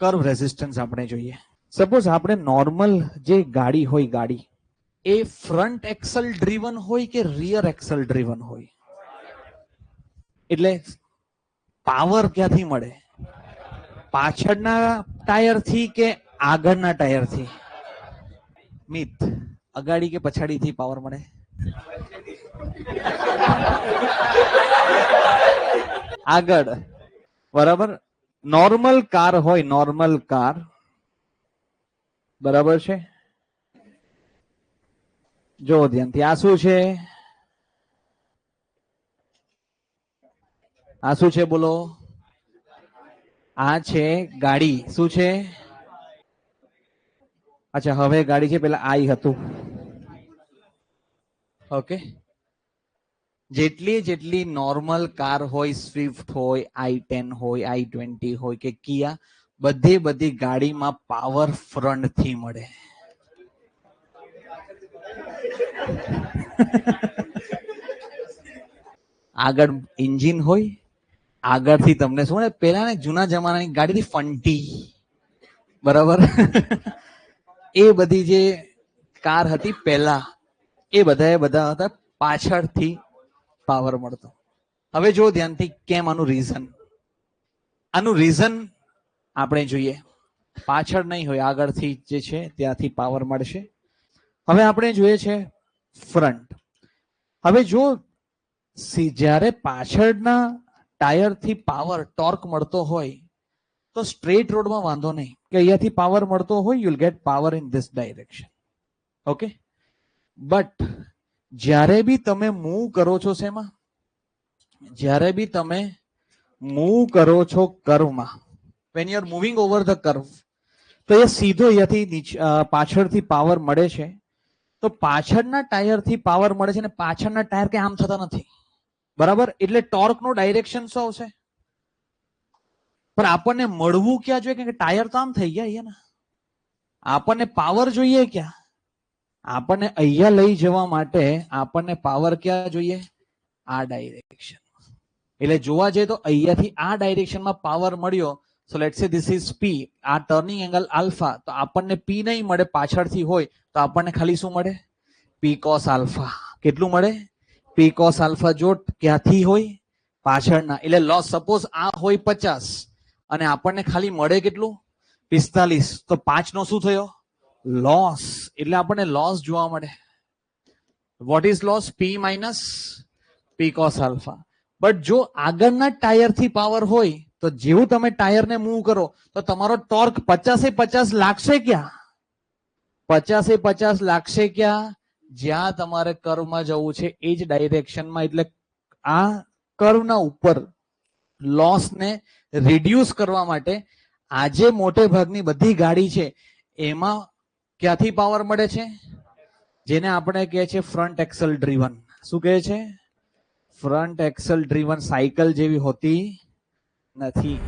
Curve resistance આપણે જોઈએ. Suppose આપણે નોર્મલ જે ગાડી હોય ગાડી, એ ફ્રન્ટ એક્સલ ડ્રીવન હોય કે રિયર એક્સલ ડ્રીવન હોય? એટલે પાવર ક્યાંથી મળે? પાછળના ટાયરથી કે આગળના ટાયરથી મિત અગાડી કે પછાડીથી પાવર મળે? આગળ. બરાબર? નોર્મલ કાર હોય નોર્મલ કાર બરાબર છે? જો, ધ્યાનથી આ શું છે. આ શું છે, બોલો. આ છે ગાડી. શું છે? અચ્છા, હવે ગાડી છે, પેલા આઈ હતું. ઓકે. જેટલી જેટલી નોર્મલ કાર હોય સ્વિફ્ટ હોય આઈ ટેન હોય આઈ ટ્વેન્ટી હોય કે કિયા બધી બધી ગાડીમાં પાવર ફ્રન્ટથી મળે. આગળ એન્જિન હોય, આગળથી તમને શું મળે? પેલા ને જૂના જમાનાની ગાડી ફંટી બરાબર? એ બધી જે કાર હતી પહેલા, એ બધા બધા હતા પાછળથી પાવર મળતો. હવે જો ધ્યાનથી કેમ આનું રીઝન આનું રીઝન આપણે જોઈએ. પાછળ નહીં હોય, આગળથી જે છે ત્યાંથી પાવર મળશે. હવે આપણે જોઈએ છે ફ્રન્ટ હવે જો જ્યારે પાછળના ટાયરથી પાવર ટોર્ક મળતો હોય, તો સ્ટ્રેટ રોડમાં વાંધો નહીં. કે અહીંયાથી પાવર મળતો હોય you'll get power in this direction okay but જ્યારે બી તમે મૂવ કરો છો શેમાં? જ્યારે બી તમે મૂવ કરો છો કર્વમાં when you are moving over the curve તો એ સીધો અહીંયાથી પાછળથી પાવર મળે છે. તો પાછળના ટાયરથી પાવર મળે છે અને પાછળના ટાયર કે આમ થતા નથી. બરાબર? એટલે ટોર્ક નો ડાયરેક્શન શું આવશે? પણ આપણને મળવું ક્યાં જોઈએ? કે ટાયર તો આમ થઈ ગયા અહીંયા આપણને પાવર જોઈએ ક્યાં? આપણને અહીંયા લઈ જવા માટે આપણને પાવર ક્યાં જોઈએ? આ ડાયરેક્શન એટલે જોવા જઈએ તો અહીંયાથી આ ડાયરેક્શનમાં પાવર મળ્યો so let say this is P આ ટર્નિંગ એંગલ આલ્ફા તો આપણને પી નહીં મળે, પાછળથી હોય, તો આપણને ખાલી શું મળે? પી કોસ આલ્ફા કેટલું મળે? પી કોસ આલ્ફા જો ક્યાંથી હોય? પાછળના. એટલે લોસ સપોઝ આ હોય પચાસ, અને આપણને ખાલી મળે કેટલું? પિસ્તાલીસ. તો પાંચ નો શું થયો? લોસ એટલે આપણને લોસ જોવા મળે. What is loss P minus P cos alpha but જો આગળના ટાયરથી પાવર હોય, તો જેવું તમે ટાયરને મૂવ કરો, તો તમારો ટોર્ક પચાસે પચાસ લાગશે ક્યાં? પચાસે પચાસ લાગશે ક્યાં? જ્યાં તમારે કર્વમાં જવું છે, એ જ ડાયરેક્શનમાં એટલે આ કર્વના ઉપર લોસને રિડ્યુસ કરવા માટે આજે મોટે ભાગની બધી ગાડી છે, એમાં ક્યાંથી પાવર મળે છે? જેને આપણે કહે છે ફ્રન્ટ એક્સલ ડ્રીવન શું કહે છે? ફ્રન્ટ એક્સલ ડ્રીવન સાયકલ જેવી હોતી નથી.